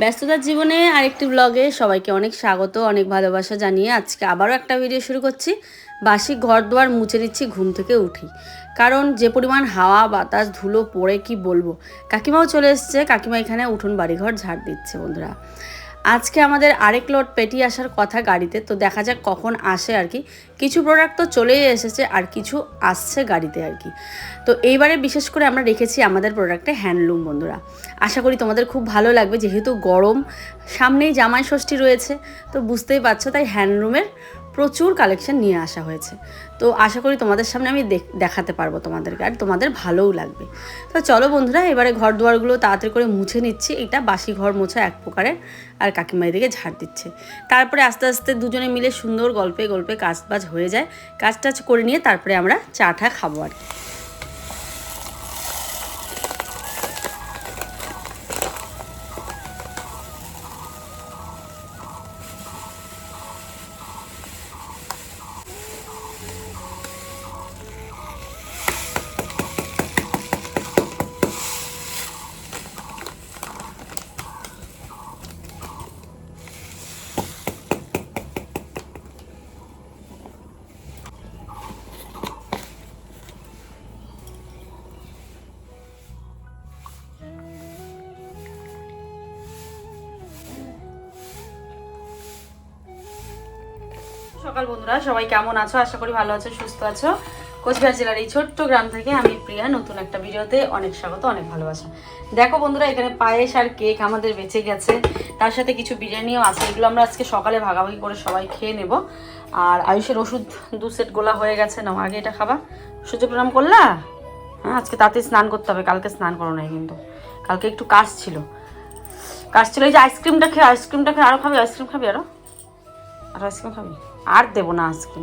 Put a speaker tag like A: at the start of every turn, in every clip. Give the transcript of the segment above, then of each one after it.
A: ব্যস্ততার জীবনে আরেকটি ব্লগে সবাইকে অনেক স্বাগত, অনেক ভালোবাসা জানিয়ে আজকে আবারও একটা ভিডিও শুরু করছি। বাসি ঘর দুয়ার মুছে নিচ্ছি, ঘুম থেকে উঠি। কারণ যে পরিমাণ হাওয়া, বাতাস, ধুলো, পড়ে কি বলব? কাকিমাও চলে এসছে, কাকিমা এখানে উঠোন, বাড়িঘর ঝাড় দিচ্ছে বন্ধুরা। আজকে আমাদের আরেক লোড পেটি আসার কথা গাড়িতে, তো দেখা যাক কখন আসে আর কি। কিছু প্রোডাক্ট তো চলেই এসেছে আর কিছু আসছে গাড়িতে আর কি। তো এইবারে বিশেষ করে আমরা রেখেছি আমাদের প্রোডাক্টে হ্যান্ডলুম বন্ধুরা। আশা করি তোমাদের খুব ভালো লাগবে, যেহেতু গরম, সামনেই জামাই ষষ্ঠী রয়েছে, তো বুঝতেই পারছ তাই হ্যান্ডলুমের প্রচুর কালেকশন নিয়ে আসা হয়েছে। তো আশা করি তোমাদের সামনে আমি দেখ- দেখাতে পারব তোমাদেরকে আর তোমাদের ভালোও লাগবে। তো চলো বন্ধুরা, এবারে ঘর দুয়ারগুলো তাড়াতাড়ি করে মুছে নিচ্ছি। এটা বাসি ঘর মোছা এক প্রকারের আর কাকিমা এদিকে ঝাড় দিচ্ছে। তারপরে আস্তে আস্তে দুজনে মিলে সুন্দর গল্পে গল্পে কাজ বাজ হয়ে যায়। কাজ টাজ করে নিয়ে তারপরে আমরা চা টা খাব আর কি। সকাল বন্ধুরা, সবাই কেমন আছো? আশা করি ভালো আছো, সুস্থ আছো। কোচবিহার জেলার এই ছোট্ট গ্রাম থেকে আমি প্রিয়া, নতুন একটা ভিডিওতে অনেক স্বাগত, অনেক ভালোবাসা। দেখো বন্ধুরা, এখানে পায়েস আর কেক আমাদের বেঁচে গেছে। তার সাথে কিছু বিরিয়ানিও আছে, এগুলো আমরা আজকে সকালে ভাগাভাগি করে সবাই খেয়ে নেব। আর আয়ুষের ওষুধ দু সেট গোলা হয়ে গেছে, নাও আগে এটা খাবা। সূর্য প্রণাম করলা? হ্যাঁ আজকে তাতে স্নান করতে হবে, কালকে স্নান করো নাই কিন্তু। কালকে একটু কাজ ছিল। কাজ ছিল, এই যে আইসক্রিমটা খেয়ে আইসক্রিমটা খেয়ে আরও খাবি, আইসক্রিম খাবি আরও আর আইসক্রিম খাবি? আর দেবো না আজকে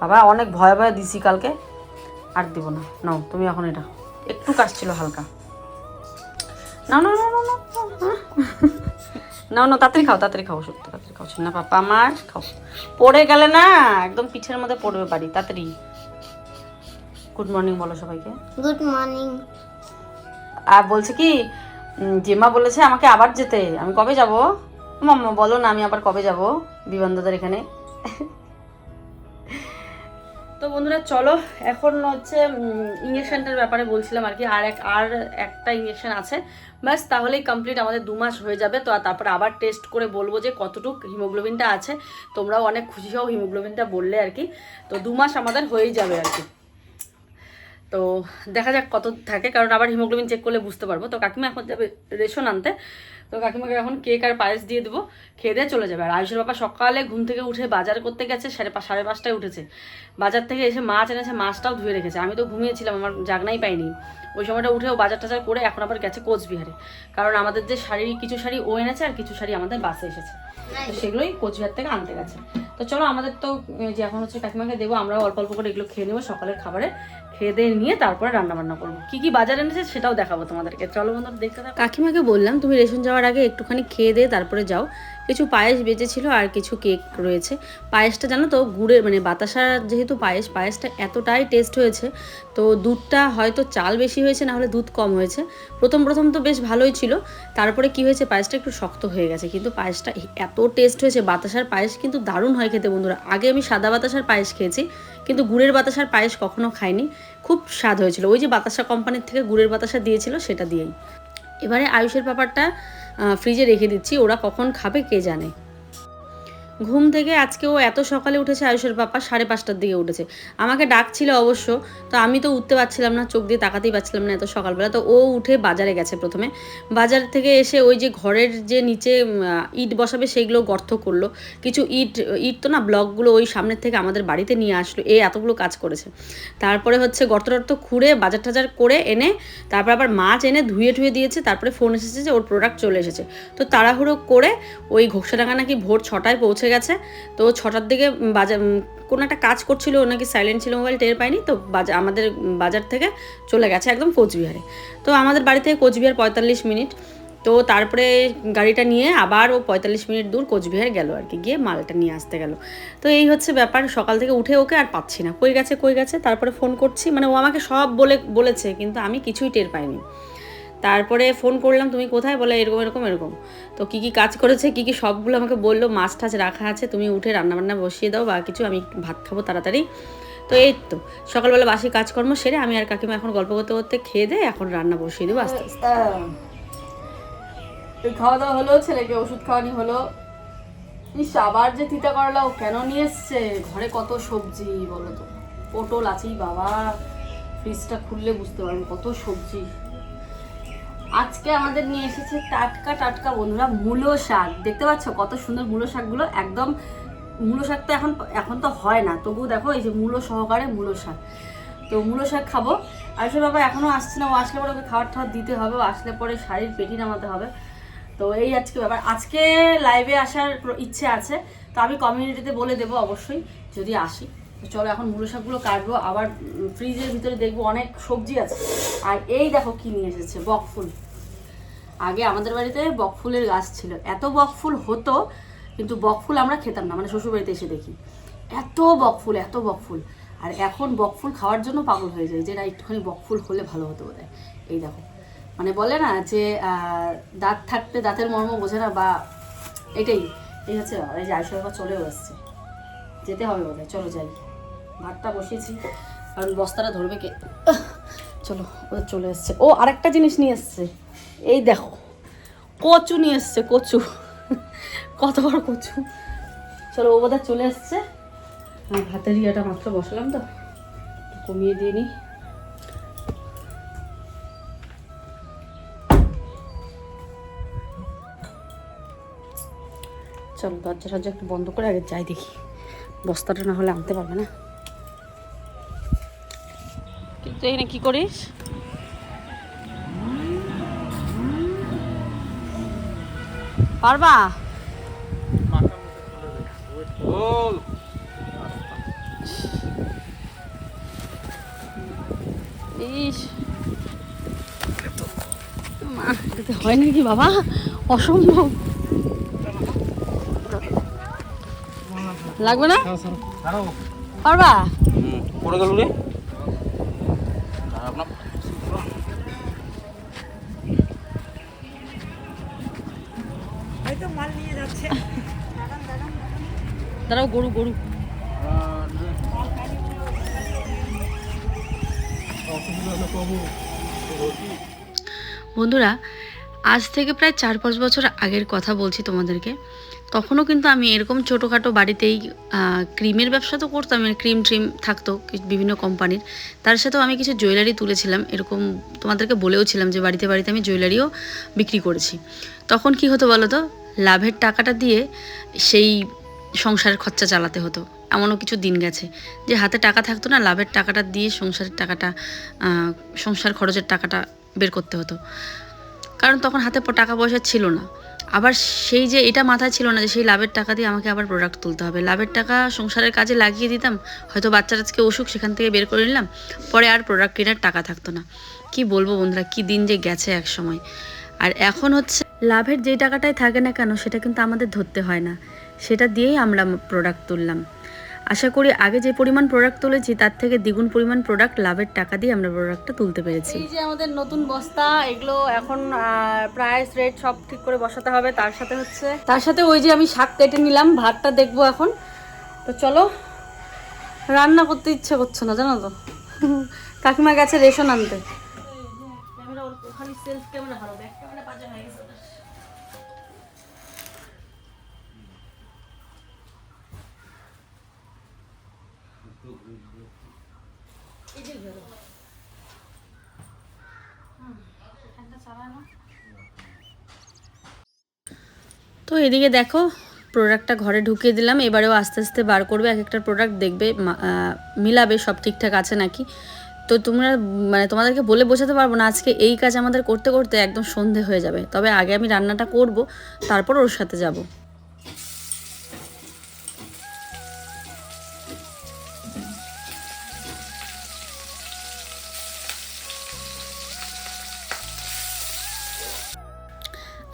A: বাবা অনেক ভয়ে ভয়ে দিছি কালকে। আর দেবো না। নাও তুমি এখন এটা। একটু কাজ ছিল হালকা। নাও নাও নাও, নাও নাও নাও। তাড়াতাড়ি খাও তাড়াতাড়ি খাও সত্যি তাড়াতাড়ি খাও। না পাপা আমার খাও। পড়ে গেলে না একদম পিঠের মধ্যে পড়বে বাড়ি। তাড়াতাড়ি। গুড মর্নিং বলো সবাইকে।
B: গুড মর্নিং
A: আর বলছে কি জেমা বলেছে আমাকে আবার যেতে। আমি কবে যাব? মাম্মা বলো না আমি আবার কবে যাব? বিমান দাদার এখানে। তো বন্ধুরা, চলো, এখন হচ্ছে ইঞ্জেকশনটার ব্যাপারে বলছিলাম আর কি, আর এক, আর একটা ইঞ্জেকশন আছে। ব্যাস, তাহলেই কমপ্লিট আমাদের দু মাস হয়ে যাবে। তো তারপরে আবার টেস্ট করে বলব যে কতটুক হিমোগ্লোবিনটা আছে। তোমরাও অনেক খুশি হও হিমোগ্লোবিনটা বললে আর কি। তো দু মাস আমাদের হয়েই যাবে আর কি। তো দেখা যাক কত থাকে, কারণ আবার হিমোগ্লোবিন চেক করলে বুঝতে পারব। তো কাকিমা এখন যাবে রেশন আনতে। তো কাকিমাকে এখন কেক আর পায়েস দিয়ে দেবো। খেয়ে দিয়ে চলে যাবে। আর আয়ুষের বাবা সকালে ঘুম থেকে উঠে বাজার করতে গেছে সাড়ে সাড়ে পাঁচটায় উঠেছে। বাজার থেকে এসে মাছ এনেছে মাছটাও ধুয়ে রেখেছে। আমি তো ঘুমিয়েছিলাম আমার জাগনাই পাইনি। ওই সময়টা উঠেও বাজার টাজার করে এখন আবার গেছে কোচবিহারে। কারণ আমাদের যে শাড়ি কিছু শাড়ি ও এনেছে আর কিছু শাড়ি আমাদের বাসে এসেছে। তো সেগুলোই কোচবিহার থেকে আনতে গেছে। তো চলো আমাদের তো যে এখন হচ্ছে কাকিমাকে দেবো আমরাও অল্প অল্প করে এগুলো খেয়ে নেব সকালের খাবারে। খেয়ে দিয়ে নিয়ে তারপরে রান্না বান্না করব। কি কি বাজার এনেছে সেটাও দেখাবো তোমাদেরকে। চলো বন্ধুরা, দেখতে থাকো। কাকিমাকে বললাম, তুমি রেশন যাওয়ার আগে একটুখানি খেয়ে দিয়ে তারপরে যাও। কিছু পায়েস বেঁচেছিল আর কিছু কেক রয়েছে। পায়েসটা জানো তো, গুড়ের মানে বাতাসা যেহেতু পায়েস, পায়েসটা এতটাই টেস্ট হয়েছে। তো দুধটা হয়তো চাল বেশি হয়েছে, না হলে দুধ কম হয়েছে। প্রথম প্রথম তো বেশ ভালোই ছিল। তারপরে কি হয়েছে, পায়েসটা একটু শক্ত হয়ে গেছে। কিন্তু পায়েসটা এত টেস্ট হয়েছে, বাতাসার পায়েস কিন্তু দারুণ হয় খেতে বন্ধুরা। আগে আমি সাদা বাতাসার পায়েস খেয়েছি কিন্তু গুড়ের বাতাসার পায়েস কখনো খায়নি খুব স্বাদ হয়েছিল। ওই যে বাতাসা কোম্পানির থেকে গুড়ের বাতাসা দিয়েছিল, সেটা দিয়েই। এবারে আয়ুষের ব্যাপারটা ফ্রিজে রেখে দিচ্ছি, ওরা কখন খাবে কে জানে। ঘুম থেকে আজকে ও এত সকালে উঠেছে আয়ুষের পাপা সাড়ে পাঁচটার দিকে উঠেছে। আমাকে ডাকছিল অবশ্য, তো আমি তো উঠতে পারছিলাম না, চোখ দিয়ে তাকাতেই পারছিলাম না এত সকালবেলা। তো ও উঠে বাজারে গেছে প্রথমে। বাজার থেকে এসে ওই যে ঘরের যে নিচে ইট বসাবে সেইগুলো গর্ত করল। কিছু ইট ইট তো না ব্লকগুলো ওই সামনের থেকে আমাদের বাড়িতে নিয়ে আসলো। এই এতগুলো কাজ করেছে। তারপরে হচ্ছে গর্ত টর্ত খুঁড়ে, বাজার টাজার করে এনে, তারপর আবার মাছ এনে ধুয়ে ধুয়ে দিয়েছে। তারপরে ফোন এসেছে যে ওর প্রোডাক্ট চলে এসেছে। তো তাড়াহুড়ো করে ওই ঘোষাডাঙ্গা নাকি ভোর ছটায় পৌঁছে গেছে। তো ছটার দিকে বাজার কোনো একটা কাজ করছিল নাকি সাইলেন্ট ছিল মোবাইল টের পায়নি, তো বাজার আমাদের বাজার থেকে চলে গেছে একদম কোচবিহারে। তো আমাদের বাড়ি থেকে কোচবিহার পঁয়তাল্লিশ মিনিট। তো তারপরে গাড়িটা নিয়ে আবার ও পঁয়তাল্লিশ মিনিট দূর কোচবিহার গেল আর কি, গিয়ে মালটা নিয়ে আসতে গেল। তো এই হচ্ছে ব্যাপার, সকাল থেকে উঠে ওকে আর পাচ্ছি না। কই গেছে কই গেছে? তারপরে ফোন করছি মানে ও আমাকে সব বলে বলেছে, কিন্তু আমি কিছুই টের পাইনি। তারপরে ফোন করলাম, তুমি কোথায়? বলে, এরকম এরকম এরকম। তো কী কী কাজ করেছে, কী কী সবগুলো আমাকে বলল, মাছ টাছ রাখা আছে, তুমি উঠে রান্নাবান্না বসিয়ে দাও, বা কিছু আমি ভাত খাব তাড়াতাড়ি। তো এই তো, সকালবেলা বাসি কাজকর্ম সেরে আমি আর কাকিমা এখন গল্প করতে করতে খেয়ে দিয়ে এখন রান্না বসিয়ে দেবো আস্তে আস্তে। খাওয়া দাওয়া হলো, ছেলেকে ওষুধ খাওয়ানি হলো। ইস, আবার যে তিতা করলা, ও কেন নিয়ে এসছে? ঘরে কত সবজি, বলো তো। পটল আছেই বাবা। ফ্রিজটা খুললে বুঝতে পারবেন কত সবজি। আজকে আমাদের নিয়ে এসেছে টাটকা টাটকা বন্ধুরা মূলো শাক। দেখতে পাচ্ছ কত সুন্দর মূলো শাকগুলো? একদম মূলো শাক তো এখন এখন তো হয় না। তবুও দেখো এই যে মূলো সহকারে মূলো শাক। তো মূলো শাক খাব। আর সে বাবা, এখনও আসছে না। ও আসলে পরে ওকে খাবার টাবার দিতে হবে। ও আসলে পরে শাড়ির পেটি নামাতে হবে। তো এই আজকে ব্যাপার। আজকে লাইভে আসার ইচ্ছে আছে। তো আমি কমিউনিটিতে বলে দেবো অবশ্যই, যদি আসি। চলো এখন মূলো শাকগুলো কাটবো, আবার ফ্রিজের ভিতরে দেখব অনেক সবজি আছে। আর এই দেখো কি নিয়ে এসেছে বকফুল আগে আমাদের বাড়িতে বকফুলের গাছ ছিল। এত বকফুল হতো, কিন্তু বকফুল আমরা খেতাম না মানে শ্বশুরবাড়িতে এসে দেখি। এত বকফুল এত বকফুল আর এখন বকফুল খাওয়ার জন্য পাগল হয়ে যায়, যে না একটুখানি বকফুল হলে ভালো হতো বোধ এই দেখো। মানে বলে না যে দাঁত থাকতে দাঁতের মর্ম বোঝে না, বা এটাই। এই হচ্ছে, এই যে বাবা চলেও এসছে যেতে হবে বোধ চলো যাই। ভাতটা বসিয়েছি, কারণ বস্তাটা ধরবে কে? চলো ওদের চলে এসছে। ও, আরেকটা জিনিস নিয়ে এসছে। এই দেখো, কচু নিয়ে এসছে, কচু। কত বড় কচু। চলো, ও বোধহয় চলে এসছে। ভাতের ইয়েটা মাত্র বসালাম তো, কমিয়ে দিয়ে নিই। চলো দরজা টরজা একটু বন্ধ করে আগে যাই দেখি। বস্তাটা না হলে আনতে পারবে না। কিন্তু এখানে কি করিস? পারবা?
B: বল
A: ইস। মা এতে হয় নাকি বাবা? অসম্ভব। লাগবে না? পারবা?
B: হুম পড়ে গেল রে।
A: দাঁড়াও গরু গরু। বন্ধুরা আজ থেকে প্রায় চার পাঁচ বছর আগের কথা বলছি তোমাদেরকে। তখনও কিন্তু আমি এরকম ছোটোখাটো বাড়িতেই ক্রিমের ব্যবসা তো করতাম ক্রিম ট্রিম থাকতো বিভিন্ন কোম্পানির। তার সাথেও আমি কিছু জুয়েলারি তুলেছিলাম এরকম তোমাদেরকে বলেওছিলাম যে বাড়িতে বাড়িতে আমি জুয়েলারিও বিক্রি করেছি। তখন কি হতো বলো তো লাভের টাকাটা দিয়ে সেই সংসারের খরচা চালাতে হতো। এমনও কিছু দিন গেছে যে হাতে টাকা থাকতো না, লাভের টাকাটা দিয়ে সংসারের টাকাটা সংসার খরচের টাকাটা বের করতে হতো। কারণ তখন হাতে টাকা পয়সা ছিল না। আবার সেই যে এটা মাথায় ছিল না যে সেই লাভের টাকা দিয়ে আমাকে আবার প্রোডাক্ট তুলতে হবে। লাভের টাকা সংসারের কাজে লাগিয়ে দিতাম, হয়তো বাচ্চার আজকে অসুখ সেখান থেকে বের করে নিলাম, পরে আর প্রোডাক্ট কেনার টাকা থাকতো না। কি বলব বন্ধুরা, কি দিন যে গেছে এক সময়। আর এখন হচ্ছে লাভের যেই টাকাটাই থাকে না কেন সেটা কিন্তু আমাদের ধরতে হয় না। সেটা দিয়েই আমরা প্রোডাক্ট তুললাম। আশা করি আগে যে পরিমাণ প্রোডাক্ট তুলেছি তার থেকে দ্বিগুণ পরিমাণ প্রোডাক্ট লাভের টাকা দিয়ে আমরা প্রোডাক্টটা তুলতে পেরেছি। এই যে আমাদের নতুন বস্তা এগুলো এখন প্রাইস রেট সব ঠিক করে বসাতে হবে। তার সাথে হচ্ছে তার সাথে ওই যে আমি শাক কেটে নিলাম ভাতটা দেখব এখন। তো চলো রান্না করতে ইচ্ছে করছে না জানো তো। কাকিমা গেছে রেশন আনতে। তো এদিকে দেখো প্রোডাক্টটা ঘরে ঢুকিয়ে দিলাম। এবারেও আস্তে আস্তে বার করবে এক একটা প্রোডাক্ট দেখবে মিলাবে, সব ঠিকঠাক আছে নাকি? তো তোমরা মানে তোমাদেরকে বলে বোঝাতে পারব না, আজকে এই কাজ আমাদের করতে করতে একদম সন্ধে হয়ে যাবে। তবে আগে আমি রান্নাটা করব, তারপর ওর সাথে যাব।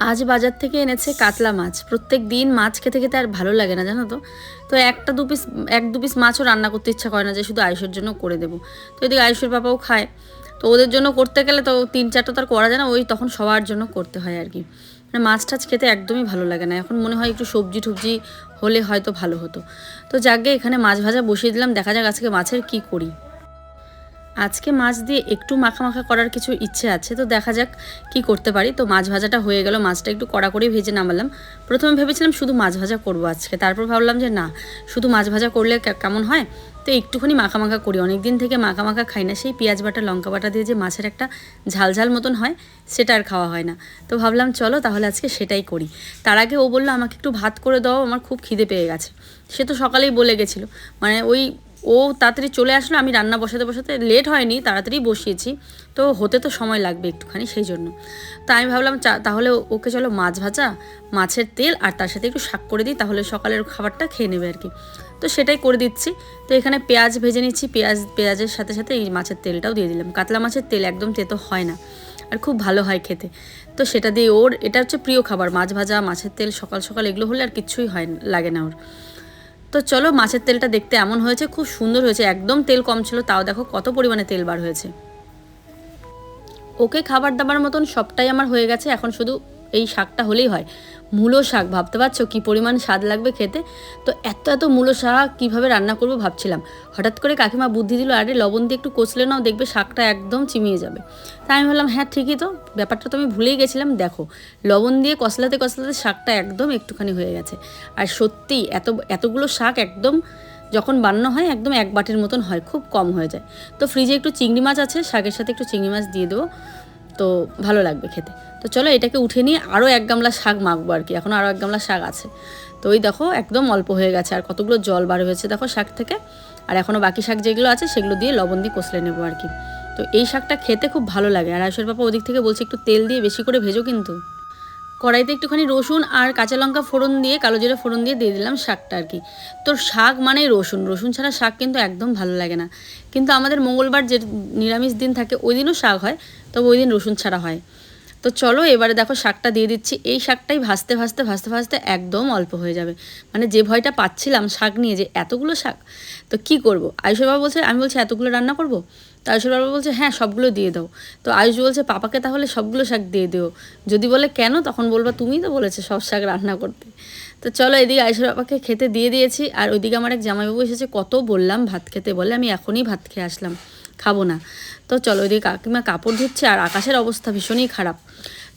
A: আজ বাজার থেকে এনেছে কাতলা মাছ। প্রত্যেক দিন মাছ খেতে খেতে আর ভালো লাগে না, জানো তো? তো একটা দু পিস এক দু পিস মাছও রান্না করতে ইচ্ছা করে না যে শুধু আয়ুষের জন্য করে দেবো। তো এদিকে আয়ুষের বাবাও খায়। তো ওদের জন্য করতে গেলে তো তিন চারটা তো আর করা যায় না, ওই তখন সবার জন্য করতে হয় আর কি। মানে মাছ টাছ খেতে একদমই ভালো লাগে না। এখন মনে হয় একটু সবজি টবজি হলে হয়তো ভালো হতো। তো যাকে এখানে মাছ ভাজা বসিয়ে দিলাম, দেখা যাক আজকে মাছের কি করি। আজকে মাছ দিয়ে একটু মাখা মাখা করার কিছু ইচ্ছে আছে, তো দেখা যাক কি করতে পারি। তো মাছ ভাজাটা হয়ে গেল, মাছটা একটু কড়া করে ভেজে নামালাম। প্রথমে ভেবেছিলাম শুধু মাছ ভাজা করব আজকে, তারপর ভাবলাম যে না, শুধু মাছ ভাজা করলে কেমন হয়? তো একটুখানি মাখা করি অনেক দিন থেকে মাখা মাখা খাই না, সেই পেঁয়াজ বাটা, লঙ্কা বাটা দিয়ে যে মাছের একটা ঝাল ঝাল মতন হয়, সেটা আর খাওয়া হয় না। তো ভাবলাম চলো তাহলে আজকে সেটাই করি। তার আগে ও বলল, আমাকে একটু ভাত করে দাও, আমার খুব খিদে পেয়ে গেছে। সে তো সকালেই বলে গেছিল। মানে ওই ও তাড়াতাড়ি চলে আসলো, আমি রান্না বসাতে বসাতে লেট হয়নি, তাড়াতাড়ি বসিয়েছি। তো হতে তো সময় লাগবে একটুখানি, সেই জন্য। তা আমি ভাবলাম তাহলে ওকে চলো মাছ ভাজা, মাছের তেল আর তার সাথে একটু শাক করে দিই, তাহলে সকালের খাবারটা খেয়ে নেবে আর কি তো সেটাই করে দিচ্ছি। তো এখানে পেঁয়াজ ভেজে নিচ্ছি, পেঁয়াজ, পেঁয়াজের সাথে সাথে এই মাছের তেলটাও দিয়ে দিলাম। কাতলা মাছের তেল একদম তেতো হয় না, আর খুব ভালো হয় খেতে। তো সেটা দিয়ে ওর, এটা হচ্ছে প্রিয় খাবার, মাছ ভাজা, মাছের তেল, সকাল সকাল এগুলো হলে আর কিচ্ছুই হয় লাগে না ওর। তো চলো মাছের তেলটা দেখতে এমন হয়েছে, খুব সুন্দর হয়েছে, একদম তেল কম ছিল, তাও দেখো কত পরিমাণে তেল বার হয়েছে। ওকে খাবার দাবার মতন সবটাই আমার হয়ে গেছে, এখন শুধু এই শাকটা হলেই হয়। মূলো শাক, ভাবতে পারছ? কী পরিমাণ স্বাদ লাগবে খেতে? তো এত এত মূলো শাক কীভাবে রান্না করব ভাবছিলাম। হঠাৎ করে কাকিমা বুদ্ধি দিল, আরে, লবণ দিয়ে একটু কষলে নাও, দেখবে শাকটা একদম চিমিয়ে যাবে। তাই আমি বললাম হ্যাঁ ঠিকই তো। ব্যাপারটা তো আমি ভুলেই গেছিলাম। দেখো, লবণ দিয়ে কষলাতে কষলাতে শাকটা একদম একটুখানি হয়ে গেছে। আর সত্যিই এত, এতগুলো শাক একদম যখন বানানো হয়, একদম এক বাটির মতন হয়, খুব কম হয়ে যায়। তো ফ্রিজে একটু চিংড়ি মাছ আছে, শাকের সাথে একটু চিংড়ি মাছ দিয়ে দেবো। তো ভালো লাগবে খেতে। তো চলো এটাকে উঠে নিয়ে আরও এক গামলা শাক মাখবো আর কি, এখন আরও এক গামলা শাক আছে। তো ওই দেখো একদম অল্প হয়ে গেছে আর কতগুলো জল বার হয়েছে দেখো শাক থেকে। আর এখনও বাকি শাক যেগুলো আছে সেগুলো দিয়ে লবণ দিয়ে কষলে নেব আর কি। তো এই শাকটা খেতে খুব ভালো লাগে। আর আয়ুষের বাবা ওদিক থেকে বলছে একটু তেল দিয়ে বেশি করে ভেজো কিন্তু। কড়াইতে একটুখানি রসুন আর কাঁচা লঙ্কা ফোড়ন দিয়ে, কালো জিরে ফোড়ন দিয়ে দিয়ে দিলাম শাকটা আর কি। তো শাক মানেই রসুন। রসুন ছাড়া শাক কিন্তু একদম ভালো লাগে না। কিন্তু আমাদের মঙ্গলবার যে নিরামিষ দিন থাকে, ওই দিনও শাক হয়। তবে ওই দিন রসুন ছাড়া হয়। তো চলো এবারে দেখো শাকটা দিয়ে দিচ্ছি। এই শাকটাই ভাজতে ভাজতে ভাজতে ভাজতে একদম অল্প হয়ে যাবে। মানে যে ভয়টা পাচ্ছিলাম শাক নিয়ে যে এতগুলো শাক, তো কি করব? আয়ুষ বাবা বলছে, আমি বলছি, এতগুলো রান্না করব? তো আয়ুষ বাবা বলছে হ্যাঁ সবগুলো দিয়ে দাও। তো আয়ুষ বলছে, পাপাকে তাহলে সবগুলো শাক দিয়ে দিও। যদি বলে কেন, তখন বলবা তুমিই তো বলেছে সব শাক রান্না করতে। তো চলো এদিকে আয়ুষ বাবাকে খেতে দিয়ে দিয়েছি। আর ওইদিকে আমার এক জামাইবাবু এসেছে, কত বললাম ভাত খেতে বলে, আমি এখনই ভাত খেয়ে আসলাম। খাব না। তো চলো ওইদিকে কাকিমা কাপড় ধুচ্ছে আর আকাশের অবস্থা ভীষণই খারাপ।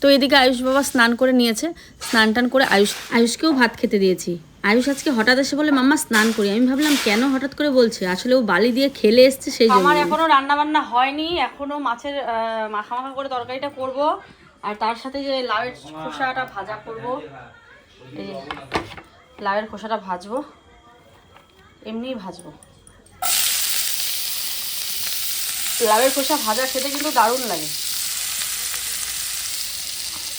A: তো এদিকে আয়ুষ বাবা স্নান করে নিয়েছে। স্নান টান করে আয়ুষ আয়ুষকেও ভাত খেতে দিয়েছি। আয়ুষ আজকে হঠাৎ এসে বলে, মাম্মা, স্নান করি। আমি ভাবলাম, কেন হঠাৎ করে বলছে? আসলে ও বালি দিয়ে খেলে এসছে সেই আমার এখনও রান্না বান্না হয়নি। এখনও মাছের মাখা মাখা করে তরকারিটা করব। আর তার সাথে যে লাউয়ের খোসাটা ভাজা করব। এই লাউয়ের খোসাটা ভাজবো। এমনিই ভাজবো। লাউয়ের খোসা ভাজা খেতে কিন্তু দারুণ লাগে।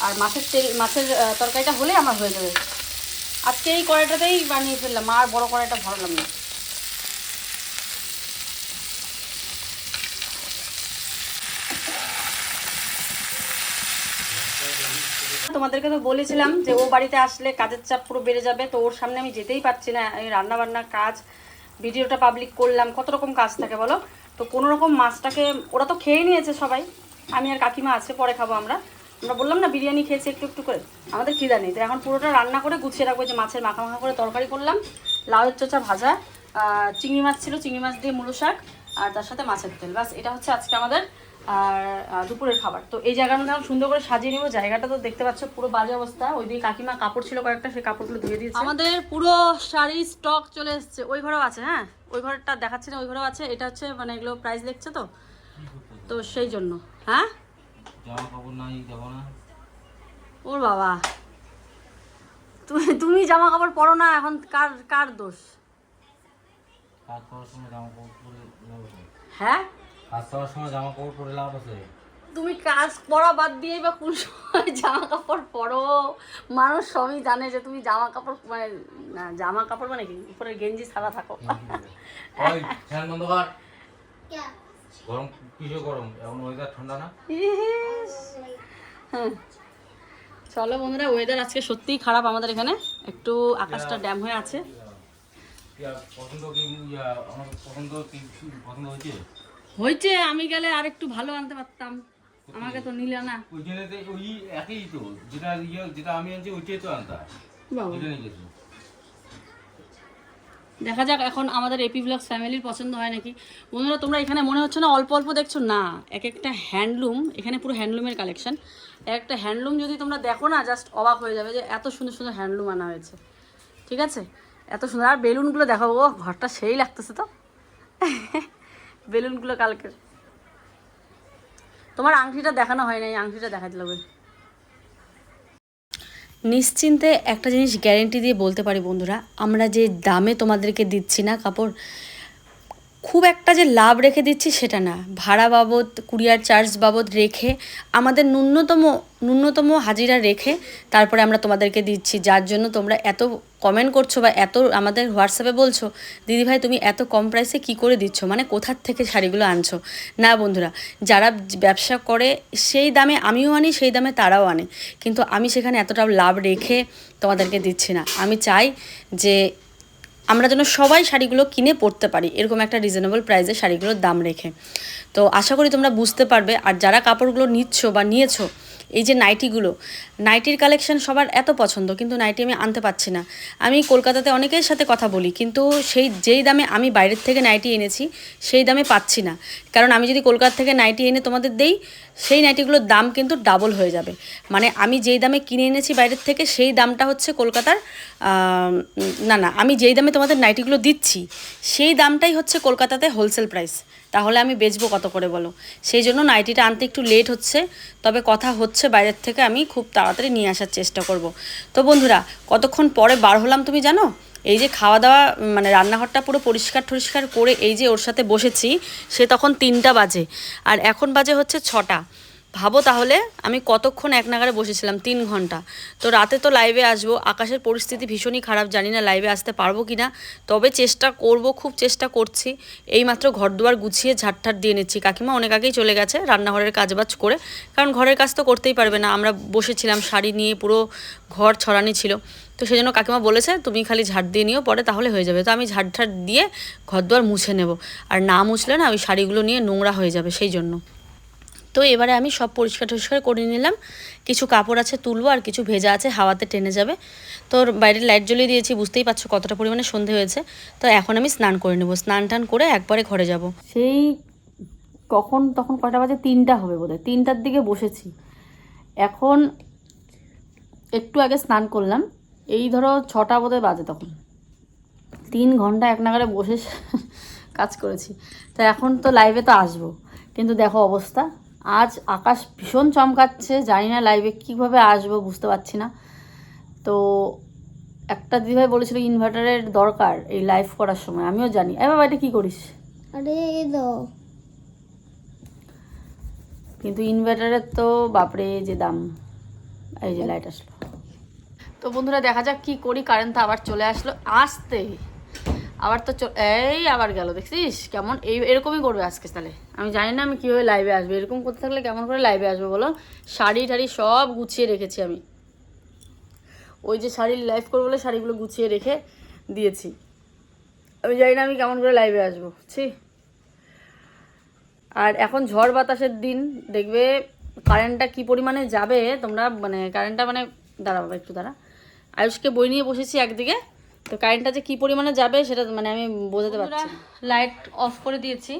A: আর মাছের তেল, মাছের তরকারিটা হলে আমার হয়ে যাবে। আজকে এই কড়াইটাতেই বানিয়ে ফেললাম, আর বড় কড়াইটা ভরলাম না। তোমাদেরকে তো বলেছিলাম যে ও বাড়িতে আসলে কাজের চাপ পুরো বেড়ে যাবে, তো ওর সামনে আমি যেতেই পারছি না। রান্না বান্নার কাজ, ভিডিওটা পাবলিক করলাম, কত রকম কাজ থাকে বলো? তো কোনো রকম মাছটাকে ওরা তো খেয়ে নিয়েছে সবাই। আমি আর কাকিমা আছে, পরে খাব আমরা। আমরা বললাম, না, বিরিয়ানি খেয়েছি একটু একটু করে। আমাদের খিদা নেই। তো এখন পুরোটা রান্না করে গুছিয়ে রাখব। যে মাছের মাখা মাখা করে তরকারি করলাম। লাউয়ের চোচা ভাজা চিংড়ি মাছ ছিল, চিংড়ি মাছ দিয়ে মুলো শাক, আর তার সাথে মাছের তেল। বাস এটা হচ্ছে আজকে আমাদের, আর দুপুরের খাবার। তো এই জায়গার মধ্যে এখন সুন্দর করে সাজিয়ে নিব। জায়গাটা তো দেখতে পাচ্ছ, পুরো বাজে অবস্থা। ওইদিকে কাকিমা কাপড় ছিল কয়েকটা, সেই কাপড়গুলো ধুয়ে দিয়েছে। আমাদের পুরো শাড়ি স্টক চলে এসছে। ওই ঘরেও আছে হ্যাঁ? ওই ঘরটা দেখাচ্ছে না ওই ঘরেও আছে এটা হচ্ছে মানে এগুলো প্রাইস দেখছে তো? তো সেই জন্য। হ্যাঁ? ওর বাবা। তুমি তুমি জামা কাপড় পরো না এখন কার কার দোষ?
B: করার সময় জামা কাপড় পরে লাভ আছে।
A: হ্যাঁ?
B: কাজ সময় জামা কাপড় পরে লাভ আছে।
A: তুমি কাজ পরা বাদ দিয়ে বা কোন সময় জামা কাপড় পরো? মানুষ সবই জানে যে তুমি জামা কাপড় মানে জামা কাপড় মানে কি? উপরে গেঞ্জি সাদা থাকো।
B: গরম কিসে গরম এখন ওয়েদার ঠান্ডা না।
A: চলো বন্ধুরা ওয়েদার আজকে সত্যিই খারাপ আমাদের এখানে। একটু আকাশটা ড্যাম হয়ে আছে।
B: পছন্দ কি আমার পছন্দ কি কি পছন্দ হয়েছে?
A: হয়েছে আমি গেলে আর একটু ভালো আনতে পারতাম। আমাকে তো নিলে না।
B: ওইখানে ওই একই তো যেটা ইয়ে যেটা আমি আনছি ওইটাই তো আনতে। নিয়ে গেছি
A: দেখা যাক এখন আমাদের এপি ব্লগস ফ্যামিলির পছন্দ হয় নাকি। বন্ধুরা তোমরা এখানে মনে হচ্ছে না অল্প অল্প দেখছ? না এক একটা হ্যান্ডলুম এখানে পুরো হ্যান্ডলুমের কালেকশন একটা হ্যান্ডলুম যদি তোমরা দেখো না জাস্ট অবাক হয়ে যাবে যে এত সুন্দর সুন্দর হ্যান্ডলুম আনা হয়েছে। ঠিক আছে? এত সুন্দর আর বেলুনগুলো দেখাবো ও ঘরটা সেই লাগতেছে তো। বেলুনগুলো কালকের। তোমার আংটিটা দেখানো হয় নাই, আংটিটা দেখাতে লাগবে নিশ্চিন্তে একটা জিনিস গ্যারেন্টি দিয়ে বলতে পারি বন্ধুরা, আমরা যে দামে তোমাদেরকে দিচ্ছি না কাপড় খুব একটা যে লাভ রেখে দিচ্ছি সেটা না। ভাড়া বাবদ, কুরিয়ার চার্জ বাবদ রেখে, আমাদের ন্যূনতম ন্যূনতম হাজিরা রেখে তারপরে আমরা তোমাদেরকে দিচ্ছি। যার জন্য তোমরা এত কমেন্ট করছ বা এত আমাদের হোয়াটসঅ্যাপে বলছো দিদিভাই তুমি এত কম প্রাইসে কি করে দিচ্ছ? মানে কোথার থেকে শাড়িগুলো আনছো? না বন্ধুরা, যারা ব্যবসা করে সেই দামে আমিও আনি, সেই দামে তারাও আনে। কিন্তু আমি সেখানে এতটা লাভ রেখে তোমাদেরকে দিচ্ছি না। আমি চাই যে আমরা যেন সবাই শাড়িগুলো কিনে পরতে পারি, এরকম একটা রিজনেবল প্রাইসে শাড়িগুলোর দাম রেখে। তো আশা করি তোমরা বুঝতে পারবে, আর যারা কাপড়গুলো নিচ্ছ বা নিয়েছো এই যে নাইটিগুলো, নাইটির কালেকশন সবার এত পছন্দ, কিন্তু নাইটি আমি আনতে পারছি না। আমি কলকাতাতে অনেকের সাথে কথা বলি, কিন্তু সেই, যেই দামে আমি বাইরের থেকে নাইটি এনেছি, সেই দামে পাচ্ছি না। কারণ আমি যদি কলকাতা থেকে নাইটি এনে তোমাদের দেই, সেই নাইটিগুলোর দাম কিন্তু ডাবল হয়ে যাবে। মানে আমি যেই দামে কিনে এনেছি বাইরের থেকে, সেই দামটা হচ্ছে কলকাতার না না, আমি যেই দামে তোমাদের নাইটিগুলো দিচ্ছি, সেই দামটাই হচ্ছে কলকাতাতে হোলসেল প্রাইস তাহলে আমি বেচবো কত করে বলো? সেই জন্য নাইটিটা আনতে একটু লেট হচ্ছে, তবে কথা হচ্ছে বাইরের থেকে আমি খুব তাড়াতাড়ি নিয়ে আসার চেষ্টা করব। তো বন্ধুরা, কতক্ষণ পরে বার হলাম তুমি জানো? এই যে খাওয়া দাওয়া মানে রান্নাঘরটা পুরো পরিষ্কার টরিষ্কার করে এই যে ওর সাথে বসেছি, সে তখন তিনটা বাজে, আর এখন বাজে হচ্ছে ছটা। ভাবো তাহলে, আমি কতক্ষণ এক নাগারে বসেছিলাম? তিন ঘণ্টা। তো রাতে তো লাইভে আসব। আকাশের পরিস্থিতি ভীষণই খারাপ। জানি না লাইভে আসতে পারব কি না তবে চেষ্টা করব, খুব চেষ্টা করছি। এইমাত্র ঘর দুয়ার গুছিয়ে ঝাড়ঠাট দিয়ে নিচ্ছি। কাকিমা অনেক আগেই চলে গেছে রান্নাঘরের কাজবাজ করে। কারণ ঘরের কাজ তো করতেই পারবে না। আমরা বসেছিলাম, শাড়ি নিয়ে পুরো ঘর ছড়ানি ছিল। তো সেই জন্য কাকিমা বলেছে, তুমি খালি ঝাড় দিয়ে নিও, পরে তাহলে হয়ে যাবে। তো আমি ঝাড় ঝাড় দিয়ে ঘর দুয়ার মুছে নেব। আর না মুছলে না ওই শাড়িগুলো নিয়ে নোংরা হয়ে যাবে, সেই জন্য। তো এবারে আমি সব পরিষ্কার টরিষ্কার করে নিলাম। কিছু কাপড় আছে তুলবো আর কিছু ভেজা আছে, হাওয়াতে টেনে যাবে। তো বাইরের লাইট জ্বলিয়ে দিয়েছি, বুঝতেই পারছ কতটা পরিমাণে সন্ধে হয়েছে। তো এখন আমি স্নান করে নেব। স্নান টান করে একবারে ঘরে যাব। সেই কখন, তখন কটা বাজে? তিনটা হবে বোধহয়। তিনটার দিকে বসেছি। এখন একটু আগে স্নান করলাম। এই ধরো ছটা বোধহয় বাজে তখন। তিন ঘণ্টা এক নাগারে বসে কাজ করেছি। তো এখন তো লাইভে তো আসব। কিন্তু দেখো অবস্থা। আজ আকাশ ভীষণ চমকাচ্ছে জানি না লাইভে কীভাবে আসব বুঝতে পারছি না। তো একটা দিদিভাই বলেছিল ইনভার্টারের দরকার এই লাইভ করার সময় আমিও জানি। এ বাবা এটা কী করিস?
C: আরে দাও।
A: কিন্তু ইনভার্টারের তো বাপরে যে দাম এই যে লাইট আসলো। তো বন্ধুরা দেখা যাক কি করি কারেন্ট তো আবার চলে আসলো। আসতে। আবার তো এই আবার গেল, দেখছিস? কেমন এই, এরকমই করবে আজকে তাহলে। আমি জানি না আমি কীভাবে লাইভে আসব, এরকম করতে থাকলে কেমন করে লাইভে আসব বলো? শাড়ি টাড়ি সব গুছিয়ে রেখেছি আমি। ওই যে শাড়ির লাইভ করব বলে শাড়িগুলো গুছিয়ে রেখে দিয়েছি। আমি জানি না আমি কেমন করে লাইভে আসব, ছি। আর এখন ঝড় বাতাসের দিন, দেখবে কারেন্টটা কি পরিমাণে যাবে তোমরা মানে কারেন্টটা মানে দাঁড়াবো একটু দাঁড়া। আয়ুষকে বই নিয়ে বসেছি একদিকে তো কারেন্টটা যে কি পরিমাণে যাবে সেটা মানে আমি বোঝাতে পারছি লাইট অফ করে দিয়েছি।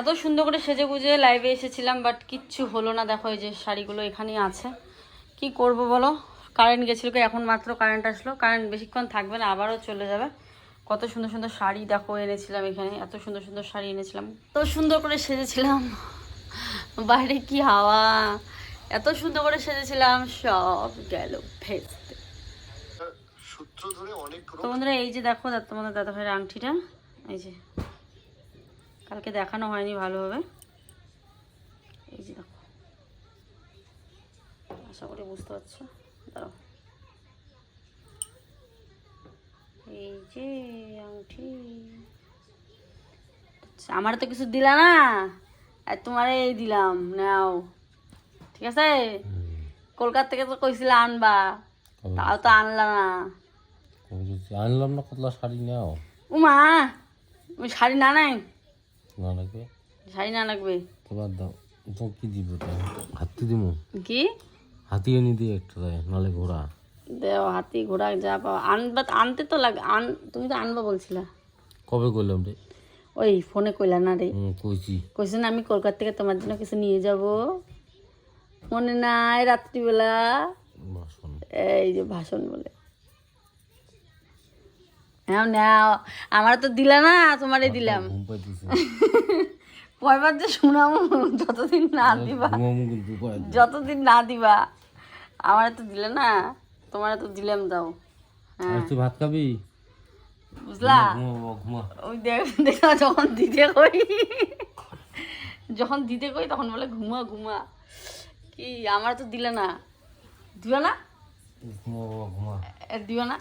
A: এত সুন্দর করে সেজে গুজে লাইভে এসেছিলাম বাট কিচ্ছু হলো না। দেখো এই যে শাড়িগুলো এখানেই আছে। কি করব বলো? কারেন্ট গেছিল কি? এখন মাত্র কারেন্ট আসলো। কারেন্ট বেশিক্ষণ থাকবে না আবারও চলে যাবে। কত সুন্দর সুন্দর শাড়ি দেখো এনেছিলাম এখানে। এত সুন্দর সুন্দর শাড়ি এনেছিলাম। তো সুন্দর করে সেজেছিলাম। বাইরে কি হাওয়া? এত সুন্দর করে সেজেছিলাম সব গেল ভেস্তে। তো বন্ধুরা এই যে দেখো দাদা তোমাদের দাদা ভাইয়ের আংটিটা এই যে। কালকে দেখানো হয়নি ভালোভাবে। এই যে দেখো। আশা করি বুঝতে পারছ। দাঁড়াও। এই যে আংটি। আচ্ছা, আমার তো কিছু দিলা না। আর তোমার এই দিলাম নাও। ঠিক আছে? কলকাতা থেকে তো কইছিলা আনবা। তাও তো আনলা না।
B: আনলাম না কতলা শাড়ি নাও।
A: উমা ওই শাড়ি না নাই।
B: না নাকি
A: শাড়ি না লাগবে।
B: তো বাদ দাও তো কি দিব হাতি দিমু?
A: কি?
B: হাতি এনে দিয়ে একটা তাই নালে ঘোড়া।
A: দেও হাতি ঘোড়া যা পাও। আনবা আনতে তো লাগ আন তুমি তো আনবা বলছিলা।
B: কবে করলাম রে?
A: ওই ফোনে কইলা না রে।
B: কইছি।
A: কইছে না আমি কলকাতা থেকে তোমার জন্য কিছু নিয়ে যাব। মনে নাই রাত্রিবেলা। এই যে ভাষণ বলে। নাও নাও। আমার তো দিলা না তোমারে দিলাম।
B: ঘুম পাইতেছে।
A: কয়বার যে শুনাম যতদিন না দিবা। যতদিন না দিবা আমার তো দিলে না তোমার তো দিলাম দাও। হ্যাঁ।
B: তুই ভাত খাবি?
A: বুঝলা? ওই দেখ যখন দিতে কই যখন দিতে কই তখন বলে ঘুমা ঘুমা। কি আমার তো দিলে না। দিবা না? দিবা না?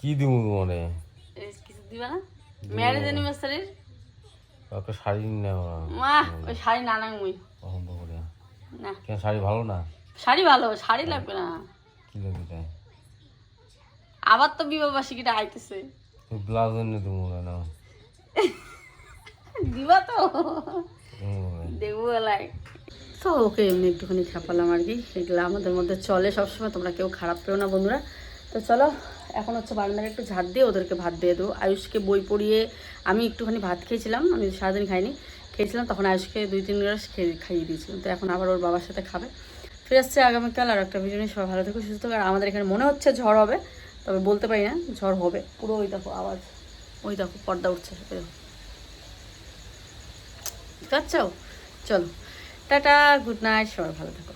B: কি দিব
A: কিছু দিবা না? ম্যারেজ অ্যানিভার্সারির
B: একটা শাড়ি
A: মা ওই শাড়ি না না মুই।
B: পছন্দ করে।
A: না।
B: কেন শাড়ি ভালো না?
A: শাড়ি ভালো শাড়ি লাগবে না।
B: কি লাগবে তাই?
A: আবার তো বিবাহ বার্ষিকীটা আইতেছে।
B: তুই ব্লাউজ এনে দেবো না
A: দিবা তো। দেখব তো ওকে এমনি একটুখানি খেপালাম আর কি। এগুলো আমাদের মধ্যে চলে সবসময় তোমরা কেউ খারাপ পেও না বন্ধুরা। তো চলো এখন হচ্ছে বারান্দায় একটু ঝাড় দিয়ে ওদেরকে ভাত দিয়ে দেবো। আয়ুষকে বই পড়িয়ে আমি একটুখানি ভাত খেয়েছিলাম, আমি সারাদিন খাইনি, খেয়েছিলাম, তখন আয়ুষকে দুই তিন গ্লাস খেয়ে খাইয়ে দিয়েছিলাম। তো এখন আবার ওর বাবার সাথে খাবে। ফিরে আসছে আগামীকাল, আর একটা ভিডিও নিয়ে সবাই ভালো থেকো, সুস্থ আর আমাদের এখানে মনে হচ্ছে ঝড় হবে, তবে বলতে পারি না, ঝড় হবে। পুরো ওই দেখো আওয়াজ, ওই দেখো পর্দা উঠছে দেখো। চলো। টাটা, গুড নাইট, সবাই ভালো থাকো।